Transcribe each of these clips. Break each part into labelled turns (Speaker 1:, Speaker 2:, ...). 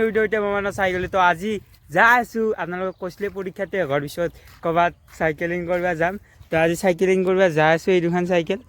Speaker 1: নৈদৈতে মই মানে চাইকেল, তো আজি যা আছোঁ। আপোনালোকক কৈছিলে পৰীক্ষাতে হোৱাৰ পিছত ক'ৰবাত চাইকেলিং কৰিব যাম। তো আজি চাইকেলিং কৰিব যাই আছোঁ, এই দুখন চাইকেল।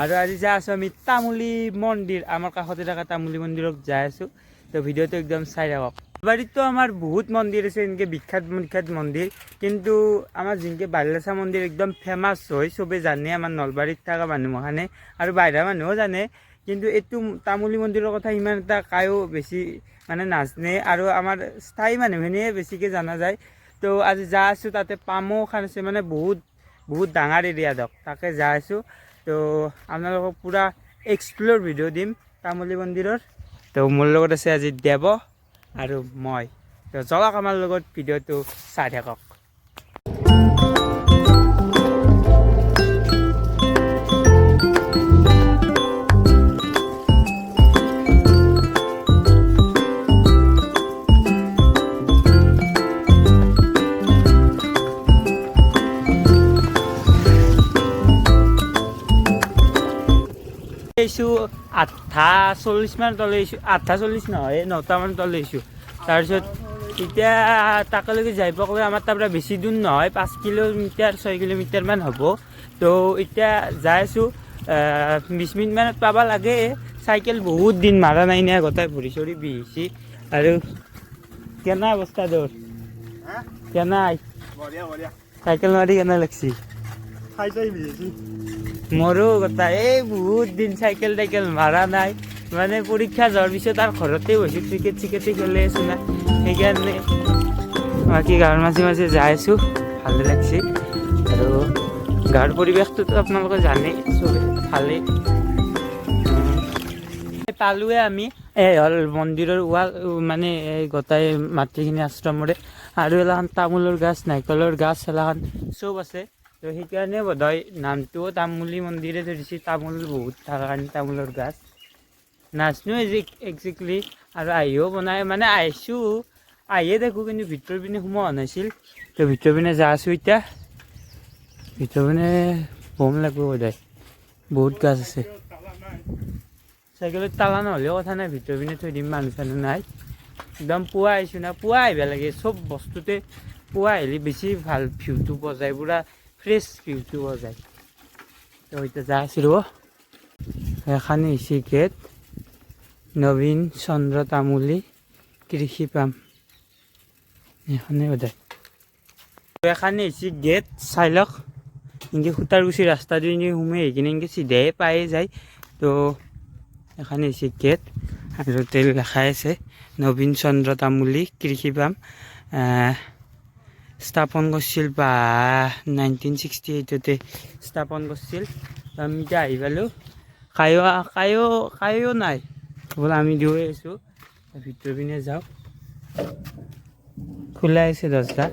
Speaker 1: আৰু আজি যাই আছোঁ আমি তামুলী মন্দিৰ, আমাৰ কাষতে থকা তামুলী মন্দিৰত যাই আছোঁ। তো ভিডিঅ'টো একদম চাই থাকক। বাৰীতো আমাৰ বহুত মন্দিৰ আছে, এনেকৈ বিখ্যাত বিখ্যাত মন্দিৰ। কিন্তু আমাৰ যেনেকৈ বালিলাচা মন্দিৰ একদম ফেমাছ হয় চবেই জানে। আমাৰ নলবাৰীত থকা মানুহখানে আৰু বাহিৰা মানুহও জানে। কিন্তু এইটো তামুলী মন্দিৰৰ কথা ইমান এটা কায়ো বেছি মানে নাজানে আৰু আমাৰ স্থায়ী মানুহখিনিয়ে বেছিকৈ জনা যায়। তো আজি যা আছোঁ তাতে পামো খান আছে মানে বহুত বহুত ডাঙৰ এৰিয়া দিয়ক তাকে যা আছোঁ। তো আপোনালোকক পূৰা এক্সপ্ল'ৰ ভিডিঅ' দিম তামুলী মন্দিৰৰ। তো মোৰ লগত আছে আজি দেৱ আৰু মই। তো জলক আমাৰ লগত, ভিডিঅ'টো চাই থাকক। আহিছোঁ আঠটা চল্লিছ মান তলে আহিছোঁ আঠটা চল্লিছ নহয় নটামান তলে আহিছোঁ তাৰপিছত এতিয়া তাকলৈকে যাই পোৱাকৈ আমাৰ তাৰপৰা বেছি দূৰ নহয় পাঁচ কিলোমিটাৰ ছয় কিলোমিটাৰমান হ'ব। তো এতিয়া যাই আছোঁ বিছ মিনিটমানত পাব লাগে। চাইকেল বহুত দিন মাৰা নাই নে গোটেই ভৰি চৰি বিহিছে। আৰু কেনে অৱস্থা তোৰ?
Speaker 2: হা?
Speaker 1: কেনে
Speaker 2: বঢ়িয়া বঢ়িয়া।
Speaker 1: চাইকেল মাৰি কেনে লাগছি? মোৰো কথা এই বহুত দিন চাইকেল টাইকেল মাৰা নাই। মানে পৰীক্ষা যোৱাৰ পিছত আৰু ঘৰতে বহি ক্ৰিকেট চিকেটে খেলি আছোঁ না। সেইকাৰণে বাকী গাঁৱৰ মাজে মাজে যাই আছোঁ। ভালে লাগছে। আৰু গাঁৱৰ পৰিৱেশটোতো আপোনালোকে জানেই, চবে ভালেই। পালোৱে আমি। এই হ'ল মন্দিৰৰ ৱাল মানে এই গোটাই মাটিখিনি আশ্ৰমৰে। আৰু এলাখান তামোলৰ গাছ, নাৰিকলৰ গাছ এলাখান চব আছে। তো সেইকাৰণে বোধহয় নামটোও তামুলী মন্দিৰে ধৰিছে তামোল বহুত থকা কাৰণে তামোলৰ গাছ। নাজনো একজেক্টলি আৰু আহিও বনাই মানে আহিছোঁ আহিয়ে দেখোঁ কিন্তু ভিতৰৰ পিনে সোমোৱা নাছিল। তো ভিতৰৰ পিনে যা আছোঁ এতিয়া। ভিতৰৰ পিনে বম লাগিব বোধহয় বহুত গাছ আছে। চাইকেলত তালা নহ'লেও কথা নাই ভিতৰৰ পিনে থৈ দিম মানুহ চানুহ নাই। একদম পুৱা আহিছোঁ না পুৱা আহিব লাগে। চব বস্তুতে পুৱা আহিলে বেছি ভাল ভিউটো যায় পূৰা ফ্ৰেছ ভিউটো পোৱা যায়। তো যাই আছোঁ ৰ'ব এখানে গেট নবীন চন্দ্ৰ তামুলী, কৃষি পাম। এখনে তো এখানে হৈছে গেট চাই লওক এনেকৈ সূতাৰকুচি ৰাস্তাটো এনেকৈ সোমাই আহি কিনে এনেকৈ চিধাই পায়ে যায়। তো এখানে হৈছে গেট তেল লেখাই আছে, নবীন চন্দ্ৰ তামুলী, কৃষি পাম স্থাপন কৰিছিল বা নাইনটিন ছিক্সটি এইটতে স্থাপন কৰিছিল আমি এতিয়া আহি পালোঁ কায়ো কায়ো কায়ো নাই। কেৱল আমি দুয়ে আছোঁ। ভিতৰৰ পিনে যাওঁ। খোলা আছে দছটা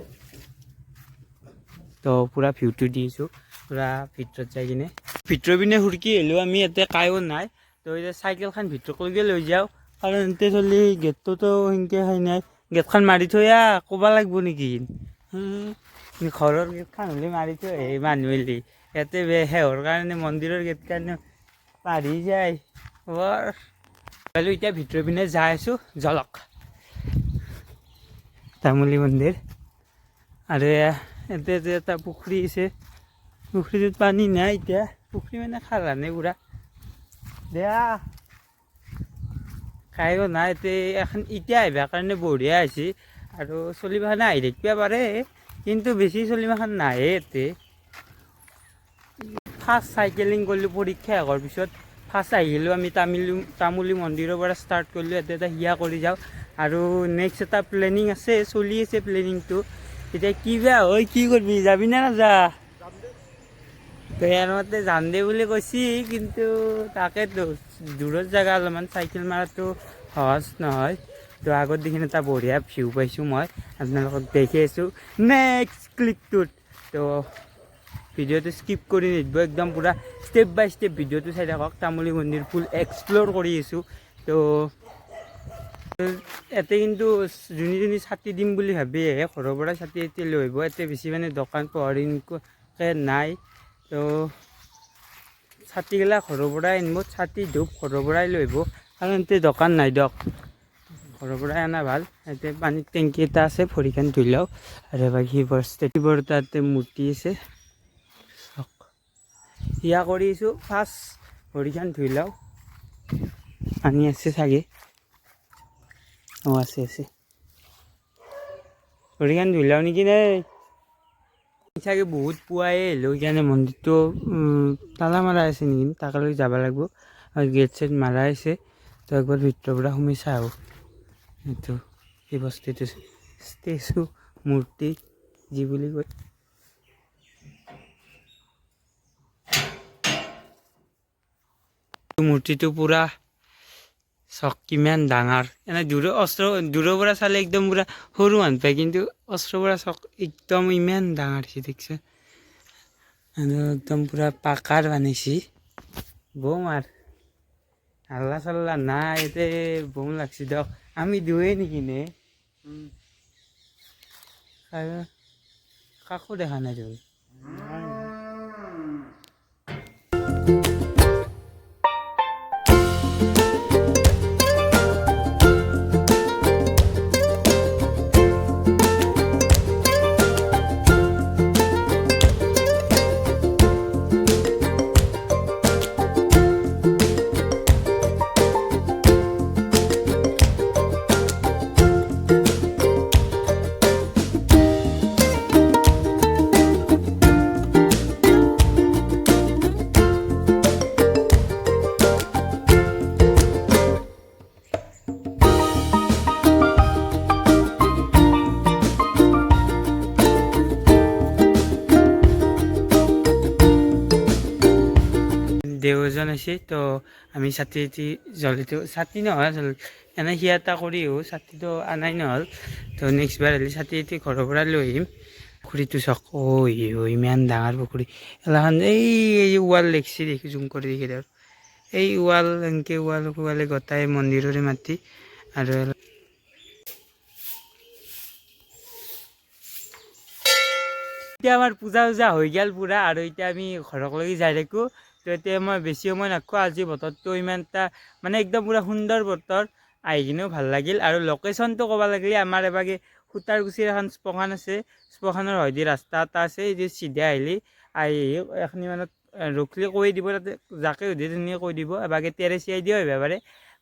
Speaker 1: তো পূৰা ভিউটো দিছোঁ পূৰা ভিতৰত যাই কিনে। ভিতৰৰ পিনে সুৰকি আহিলেও আমি ইয়াতে কায়ো নাই। তো এতিয়া চাইকেলখন ভিতৰলৈকে লৈ যাওঁ। কাৰণ এতে চলি গেটটোতো সেনেকৈ হয় নাই। গেটখন মাৰি থৈ ক'ব লাগিব নেকি? ঘৰৰ গেটখন হ'লে মাৰি থৈ আহে মানুহ ইয়াতে সেহৰ কাৰণে মন্দিৰৰ গেট কাৰণে পাৰি যায় বৰ আৰু এতিয়া ভিতৰৰ পিনে যাই আছোঁ জলক তামুলী মন্দিৰ আৰু ইয়াতে যে এটা পুখুৰী আছে পুখুৰীটোত পানী নাই এতিয়া পুখুৰী মানে খালানে পূৰা দেয়া কায়ো নাই এতিয়া এখন এতিয়া আহিবৰ কাৰণে বঢ়িয়া হৈছে আৰু চলিমাখানে আহি থাকিব পাৰে, কিন্তু বেছি চলিমাখান নাহে ইয়াতে ফাৰ্ষ্ট চাইকেলিং কৰিলোঁ পৰীক্ষা শেষ হোৱাৰ পিছত। ফাৰ্ষ্ট আহিলোঁ আমি তামিলি তামুলী মন্দিৰৰ পৰা ষ্টাৰ্ট কৰিলোঁ, ইয়াতে এটা হিয়া কৰি যাওঁ। আৰু নেক্সট এটা প্লেনিং আছে, চলি আছে প্লেনিংটো এতিয়া কি বেয়া হয়, কি কৰিবি, যাবি নে নাযা? মতে যাম দে বুলি কৈছি, কিন্তু তাকেতো দূৰৰ জেগা অলপমান, চাইকেল মাৰাটো সহজ নহয়। তো আগত দেখি এটা বঢ়িয়া ভিউ পাইছোঁ মই। আপোনালোকক দেখি আছোঁ। নেক্সট ক্লিকটোত তো ভিডিঅ'টো স্কিপ কৰি নিদিব, একদম পূৰা ষ্টেপ বাই ষ্টেপ ভিডিঅ'টো চাই থাকক। তামুলী মন্দিৰ ফুল এক্সপ্ল'ৰ কৰি আছোঁ। তো ইয়াতে কিন্তু যোনে যোনে ছাতি দিম বুলি ভাবি আহে ঘৰৰ পৰা ছাতি এতিয়া লৈ আহিব। ইয়াতে বেছি মানে দোকান পোহাৰ এনেকুৱাকৈ নাই। তো ছাতিগিলা ঘৰৰ পৰাই আনিব, ছাতি ধূপ ঘৰৰ পৰাই লৈ আহিব। কাৰণ দোকান নাই দিয়ক। ঘৰৰ পৰাই অনা ভালো। ইয়াতে পানীৰ টেংকি এটা আছে, ভৰিখন ধুই লওঁ আৰু এবাৰ শিৱৰ ষ্টেটিউৰ তাতে মূৰ্তি আছে। চাওক। সেয়া কৰিছোঁ ফাৰ্ষ্ট ভৰিখন ধুই লওঁ পানী আছে চাগে। অঁ, আছে আছে। ভৰিখন ধুই লওঁ নেকি নে? চাগে বহুত পুৱাই আহিলোঁ, সেইকাৰণে মন্দিৰটো তালা মাৰা আছে নেকি? তাকলৈ যাব লাগিব। আৰু গেট চেট মাৰা আছে। তো একবাৰ ভিতৰৰ পৰা সোমাই চাওঁ। এইটো শিৱ ষ্টেচু ষ্টেচু মূৰ্তি যি বুলি কয় মূৰ্তিটো পূৰা চক কিমান ডাঙৰ। এনে দূৰৰ অস্ত্ৰ দূৰৰ পৰা চালে একদম পূৰা সৰু হান পায়, কিন্তু অস্ত্ৰৰ পৰা চক একদম ইমান ডাঙৰ হৈছে দেখিছে। আৰু একদম পূৰা পাকাৰ বানাইছে বম আর হাল্লা চাল্লা নাই, এতে বম লাগছে দিয়ক আমি দুয়ে নেকি নে? কাকো দেখা নাই। দেখোন দেও এজন আছে তো আমি ছাতি এটি জ্বলিতো ছাতি নহয় জ্বল এনে সি এটা কৰিও ছাতিটো আনাই নহ'ল, তো নেক্সট বাৰ হ'লে ছাতি এটি ঘৰৰ পৰা লৈ আহিম। পুখুৰীটো চাওক ঐ ইমান ডাঙৰ পুখুৰী। এলাখন এই এই ৱাল দেখিছে দেখি, জুম কৰি দেখি দিয়ক এই ৱাল, এনেকৈ ৱাল, ৱালে গোটাই মন্দিৰৰে মাটি আৰু এতিয়া আমাৰ পূজা চূজা হৈ গ'ল পূৰা, আৰু এতিয়া আমি ঘৰকলৈকে যাই থাকোঁ। তো এতিয়া মই বেছি সময় নাখোঁ আজি বতৰটো ইমান এটা মানে একদম পূৰা সুন্দৰ বতৰ। আহি কিনেও ভালো লাগিল আৰু লোকেশ্যনটো ক'ব লাগিলে আমাৰ এবাগে সূতাৰকুচিৰ এখন শ্মশান আছে শ্মশানৰ হয়দি ৰাস্তা এটা আছে যে চিধা আহিলে, আহি এখিনি মানত ৰখিলে কৈ দিব, তাতে যাকে সুধি ধুনীয়া কৈ দিব, এবাগে তেৰেচিয়াই দিও পাৰে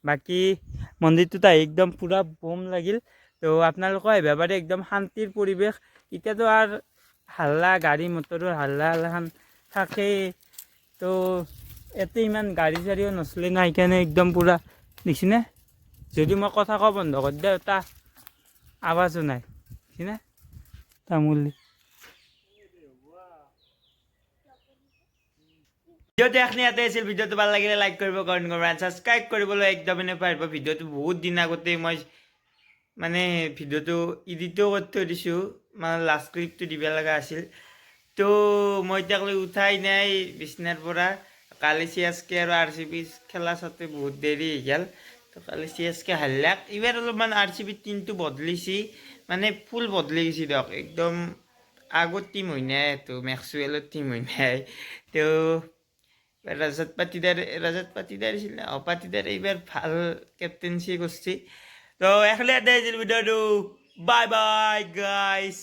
Speaker 1: বাকী মন্দিৰটোত আহি একদম পূৰা বম লাগিল। তো আপোনালোকো আহিব পাৰে একদম শান্তিৰ পৰিৱেশ। এতিয়াতো আৰু হাল্লা, গাড়ী মটৰৰ হাল্লা হাল্লাখান থাকেই। তো ইয়াতে ইমান গাড়ী চাড়ীও নচলে না সেইকাৰণে একদম পূৰা দেখিছেনে? যদি মই কথা কোৱা বন্ধ কৰি দিওঁ এটা আৱাজো নাই দেখিছেনে? তামোল। ভিডিঅ'টো এখনি ইয়াতে আছিল ভিডিঅ'টো ভাল লাগিলে লাইক কৰিব কমেণ্ট কৰিব আৰু ছাবস্ক্ৰাইব কৰিবলৈ একদমেই নাপাহৰিব ভিডিঅ'টো বহুত দিন আগতে মই মানে ভিডিঅ'টো ইডিটো কৰি থৈ দিছোঁ মানে লাষ্ট ক্লিপটো দিব লগা আছিল। তো মই এতিয়ালৈ উঠাই নাই বিচনাৰ পৰা কালি চি এছ কে আৰু আৰ চি বি খেলা চাওঁতে বহুত দেৰি হৈ গ'ল। তো কালি চি এছ কে হাৰলাক এইবাৰ অলপমান আৰ চি বিৰ টিমটো বদলিছে। মানে ফুল বদলি গৈছে দিয়ক। একদম আগৰ টিম হৈ নাই এইটো, মেক্সৱেলৰ টিম হৈ নাই। তো ৰাজত পাটিদাৰ ৰাজত পাটিদাৰ আছিল না? অঁ পাটিদাৰ এইবাৰ ভালো কেপ্টেনচি কৰিছে। তো এখলে বাই বাই গাইছ